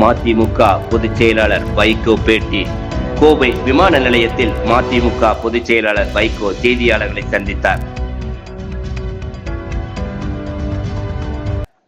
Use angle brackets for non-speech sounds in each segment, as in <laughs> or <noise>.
மதிமுக பொதுச் செயலாளர் வைகோ பேட்டி. கோவை விமான நிலையத்தில் மதிமுக பொதுச் செயலாளர் வைகோ செய்தியாளர்களை சந்தித்தார்.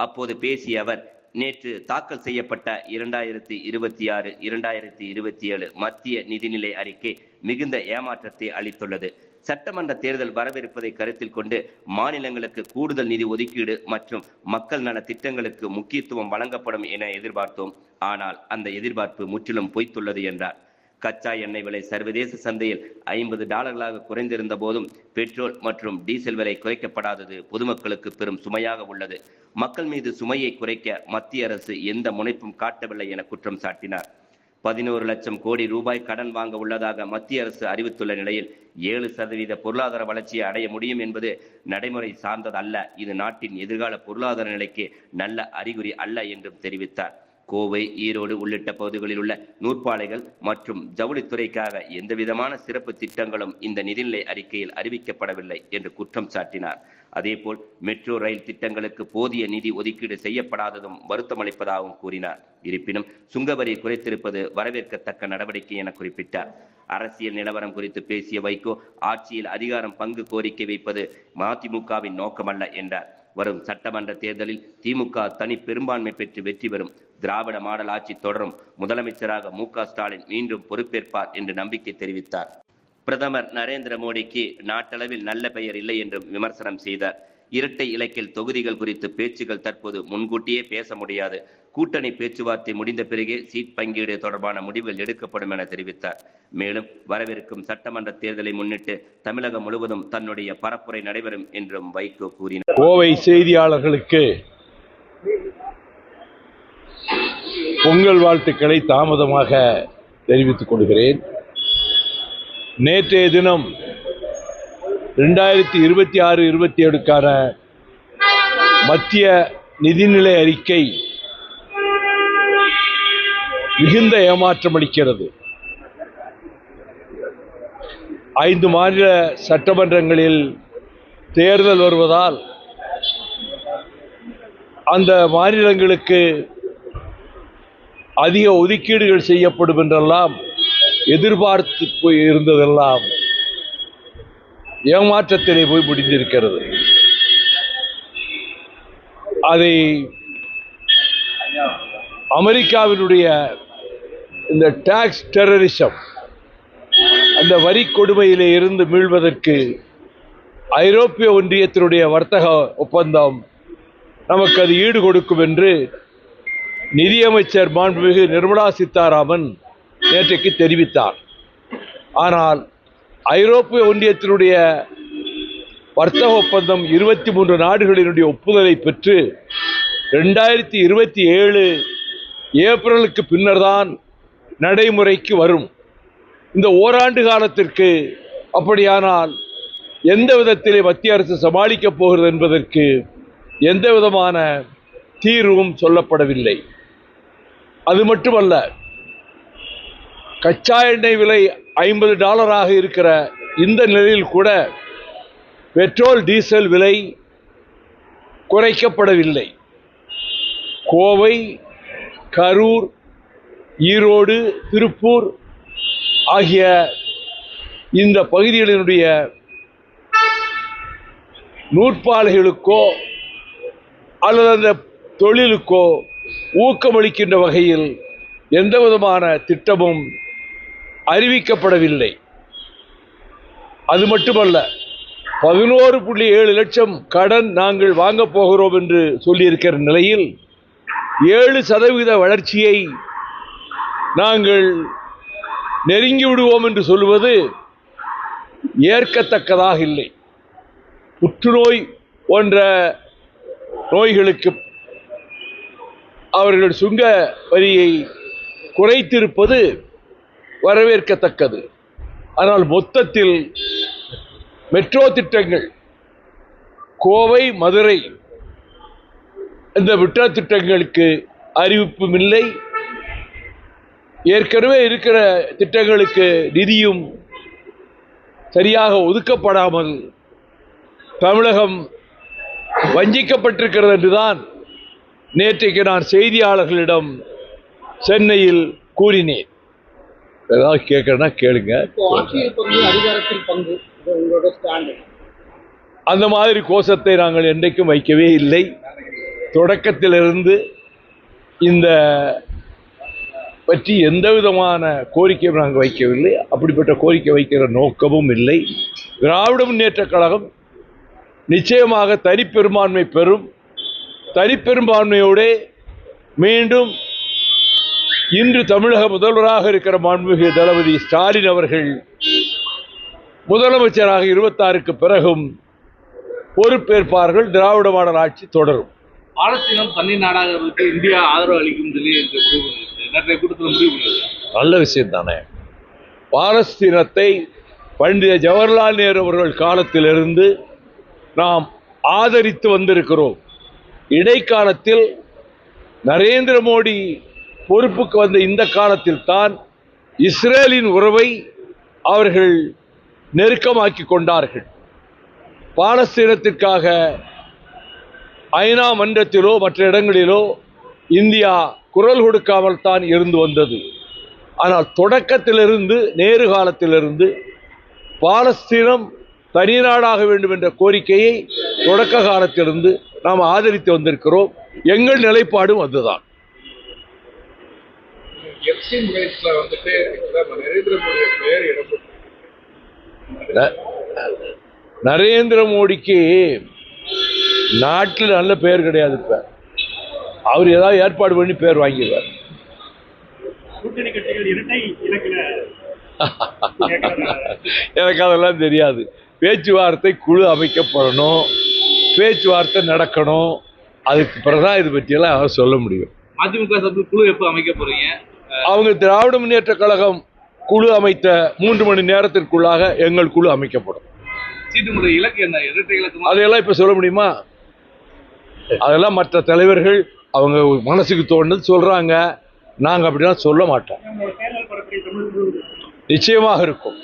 அப்போது பேசிய அவர் நேற்று தாக்கல் செய்யப்பட்ட இரண்டாயிரத்தி இருபத்தி ஆறு இரண்டாயிரத்தி இருபத்தி ஏழு மத்திய நிதிநிலை அறிக்கை மிகுந்த ஏமாற்றத்தை அளித்துள்ளது. சட்டமன்ற தேர்தல் வரவிருப்பதை கருத்தில் கொண்டு மாநிலங்களுக்கு கூடுதல் நிதி ஒதுக்கீடு மற்றும் மக்கள் நல திட்டங்களுக்கு முக்கியத்துவம் வழங்கப்படும் என எதிர்பார்த்தோம். ஆனால் அந்த எதிர்பார்ப்பு முற்றிலும் பொய்த்துள்ளது என்றார். கச்சா எண்ணெய் விலை சர்வதேச சந்தையில் ஐம்பது டாலர்களாக குறைந்திருந்த போதும் பெட்ரோல் மற்றும் டீசல் விலை குறைக்கப்படாதது பொதுமக்களுக்கு பெரும் சுமையாக உள்ளது. மக்கள் மீது சுமையை குறைக்க மத்திய அரசு எந்த முனைப்பும் காட்டவில்லை என குற்றம் சாட்டினார். பதினோரு லட்சம் கோடி ரூபாய் கடன் வாங்க உள்ளதாக மத்திய அரசு அறிவித்துள்ள நிலையில் ஏழு சதவீத பொருளாதார வளர்ச்சியை அடைய முடியும் என்பது நடைமுறை சார்ந்ததல்ல. இது நாட்டின் எதிர்கால பொருளாதார நிலைக்கு நல்ல அறிகுறி அல்ல என்றும் தெரிவித்தார். கோவை ஈரோடு உள்ளிட்ட பகுதிகளில் உள்ள நூற்பாலைகள் மற்றும் ஜவுளித்துறைக்காக எந்தவிதமான சிறப்பு திட்டங்களும் இந்த நிதிநிலை அறிக்கையில் அறிவிக்கப்படவில்லை என்று குற்றம் சாட்டினார். அதேபோல் மெட்ரோ ரயில் திட்டங்களுக்கு போதிய நிதி ஒதுக்கீடு செய்யப்படாததும் வருத்தமளிப்பதாகவும் கூறினார். இருப்பினும் சுங்கவரி குறைத்திருப்பது வரவேற்கத்தக்க நடவடிக்கை என குறிப்பிட்டார். அரசியல் நிலவரம் குறித்து பேசிய வைகோ ஆட்சியில் அதிகாரம் பங்கு கோரிக்கை வைப்பது மதிமுகவின் நோக்கமல்ல என்றார். வரும் சட்டமன்ற தேர்தலில் திமுக தனி பெரும்பான்மை பெற்று வெற்றி பெறும் திராவிட மாடல் ஆட்சி தொடரும். முதலமைச்சராக மு ஸ்டாலின் மீண்டும் பொறுப்பேற்பார் என்று நம்பிக்கை தெரிவித்தார். பிரதமர் நரேந்திர மோடிக்கு நாட்டளவில் நல்ல பெயர் இல்லை என்றும் விமர்சனம் செய்தார். இரட்டை இலக்கில் தொகுதிகள் குறித்து பேச்சுகள் தற்போது முன்கூட்டியே பேச முடியாது. கூட்டணி பேச்சுவார்த்தை முடிந்த பிறகே சீட் பங்கீடு தொடர்பான முடிவுகள் எடுக்கப்படும் என தெரிவித்தார். மேலும் வரவிருக்கும் சட்டமன்ற தேர்தலை முன்னிட்டு தமிழகம் முழுவதும் தன்னுடைய பரப்புரை நடைபெறும் என்றும் வைகோ கூறினார். கோவை செய்தியாளர்களுக்கு பொங்கல் வாழ்த்துக்களை தாமதமாக தெரிவித்துக் கொள்கிறேன். நேற்றைய தினம் ரெண்டாயிரத்தி இருபத்தி ஆறு இருபத்தி ஏழுக்கான மத்திய நிதிநிலை அறிக்கை மிகுந்த ஏமாற்றம் அளிக்கிறது. ஐந்து மாநில சட்டமன்றங்களில் தேர்தல் வருவதால் அந்த மாநிலங்களுக்கு அதிக ஒதுக்கீடுகள் செய்யப்படும் என்றெல்லாம் எதிர்பார்த்து போய் இருந்ததெல்லாம் ஏமாற்றத்திலே போய் முடிந்திருக்கிறது. அதை அமெரிக்காவினுடைய இந்த டாக்ஸ் டெரரிசம் அந்த வரி கொடுமையிலே இருந்து மீள்வதற்கு ஐரோப்பிய ஒன்றியத்தினுடைய வர்த்தக ஒப்பந்தம் நமக்கு அது ஈடு கொடுக்கும் என்று நிதியமைச்சர் மாண்புமிகு நிர்மலா சீதாராமன் நேற்றைக்கு தெரிவித்தார். ஆனால் ஐரோப்பிய ஒன்றியத்தினுடைய வர்த்தக ஒப்பந்தம் இருபத்தி மூன்று நாடுகளினுடைய ஒப்புதலை பெற்று ரெண்டாயிரத்தி இருபத்தி ஏழு ஏப்ரலுக்கு பின்னர்தான் நடைமுறைக்கு வரும். இந்த ஓராண்டு காலத்திற்கு அப்படியானால் எந்த விதத்திலே மத்திய அரசு சமாளிக்கப் போகிறது என்பதற்கு எந்த விதமான தீர்வும் சொல்லப்படவில்லை. அது மட்டுமல்ல கச்சா எண்ணெய் விலை ஐம்பது டாலராக இருக்கிற இந்த நிலையில் கூட பெட்ரோல் டீசல் விலை குறைக்கப்படவில்லை. கோவை கரூர் ஈரோடு திருப்பூர் ஆகிய இந்த பகுதிகளினுடைய நூற்பாலைகளுக்கோ அல்லது அந்த தொழிலுக்கோ ஊக்கமளிக்கின்ற வகையில் எந்த விதமான திட்டமும் அறிவிக்கப்படவில்லை. அது மட்டுமல்ல பதினோரு புள்ளி ஏழு லட்சம் கடன் நாங்கள் வாங்கப் போகிறோம் என்று சொல்லியிருக்கிற நிலையில் ஏழு சதவீத வளர்ச்சியை நாங்கள் நெருங்கி விடுவோம் என்று சொல்வது ஏற்கத்தக்கதாக இல்லை. புற்றுநோய் போன்ற நோய்களுக்கு அவர்கள் சுங்க வரியை குறைத்திருப்பது வரவேற்கத்தக்கது. ஆனால் மொத்தத்தில் மெட்ரோ திட்டங்கள் கோவை மதுரை இந்த மெட்ரோ திட்டங்களுக்கு அறிவிப்பும் இல்லை ஏற்கனவே இருக்கிற திட்டங்களுக்கு நிதியும் சரியாக ஒதுக்கப்படாமல் தமிழகம் வஞ்சிக்கப்பட்டிருக்கிறது என்றுதான் நேற்றைக்கு நான் செய்தியாளர்களிடம் சென்னையில் கூறினேன். ஏதாவது கேட்கறனா கேளுங்க. அந்த மாதிரி கோஷத்தை நாங்கள் என்றைக்கும் வைக்கவே இல்லை. தொடக்கத்திலிருந்து இந்த பற்றி எந்த விதமான கோரிக்கையும் நாங்கள் வைக்கவில்லை. அப்படிப்பட்ட கோரிக்கை வைக்கிற நோக்கமும் இல்லை. திராவிட முன்னேற்றக் கழகம் நிச்சயமாக தனிப்பெரும்பான்மை பெறும். தனிப்பெரும்பான்மையோட மீண்டும் இன்று தமிழக முதல்வராக இருக்கிற மாண்புமிகு தளபதி ஸ்டாலின் அவர்கள் முதலமைச்சராக இருபத்தாறுக்கு பிறகும் பொறுப்பேற்பார்கள் திராவிட மாடல் ஆட்சி தொடரும். பாலஸ்தீனம் தனி நாடாகிறதுக்கு இந்தியா ஆதரவு அளிக்கும் சொல்லி நேற்றைய கூட்டத்தில் முடிவு நல்ல விஷயம் தானே. பாலஸ்தீனத்தை பண்டித ஜவஹர்லால் நேரு அவர்கள் காலத்திலிருந்து நாம் ஆதரித்து வந்திருக்கிறோம். இடைக்காலத்தில் நரேந்திர மோடி பொறுப்புக்கு வந்த இந்த காலத்தில் தான் இஸ்ரேலின் உறவை அவர்கள் நெருக்கமாக்கி கொண்டார்கள். பாலஸ்தீனத்திற்காக ஐநா மன்றத்திலோ மற்ற இடங்களிலோ இந்தியா குரல் கொடுக்காமல் தான் இருந்து வந்தது. ஆனால் தொடக்கத்திலிருந்து நேரு காலத்திலிருந்து பாலஸ்தீனம் தனி நாடாக வேண்டும் என்ற கோரிக்கையை தொடக்க காலத்திலிருந்து நாம் ஆதரித்து வந்திருக்கிறோம். எங்கள் நிலைப்பாடும் அதுதான். நரேந்திர பெயர் மோடிக்கு நாட்டில் நல்ல பேர் கிடையாது இப்ப. அவர் ஏதாவது ஏற்பாடு பண்ணி பேர் வாங்கிடுவார். <laughs> எனக்கு அதெல்லாம் தெரியாது. பேச்சுவார்த்தை குழு அமைக்கப்படணும். பேச்சுவார்த்தை நடக்கணும். அதுக்கு பிறகுதான் இது பற்றியெல்லாம் சொல்ல முடியும். அதிமுக சார்பில் குழு எப்போ அமைக்க போறீங்க? அவங்க திராவிட முன்னேற்ற கழகம் குழு அமைத்த மூன்று மணி நேரத்திற்குள்ளாக எங்கள் குழு அமைக்கப்படும். சீட்டு முறை இலக்கு என்ன? இரட்டை அதையெல்லாம் இப்ப சொல்ல முடியுமா? அதெல்லாம் மற்ற தலைவர்கள் அவங்க மனசுக்கு தோணுது சொல்றாங்க. நாங்க அப்படிலாம் சொல்ல மாட்டோம். நிச்சயமாக இருக்கும்.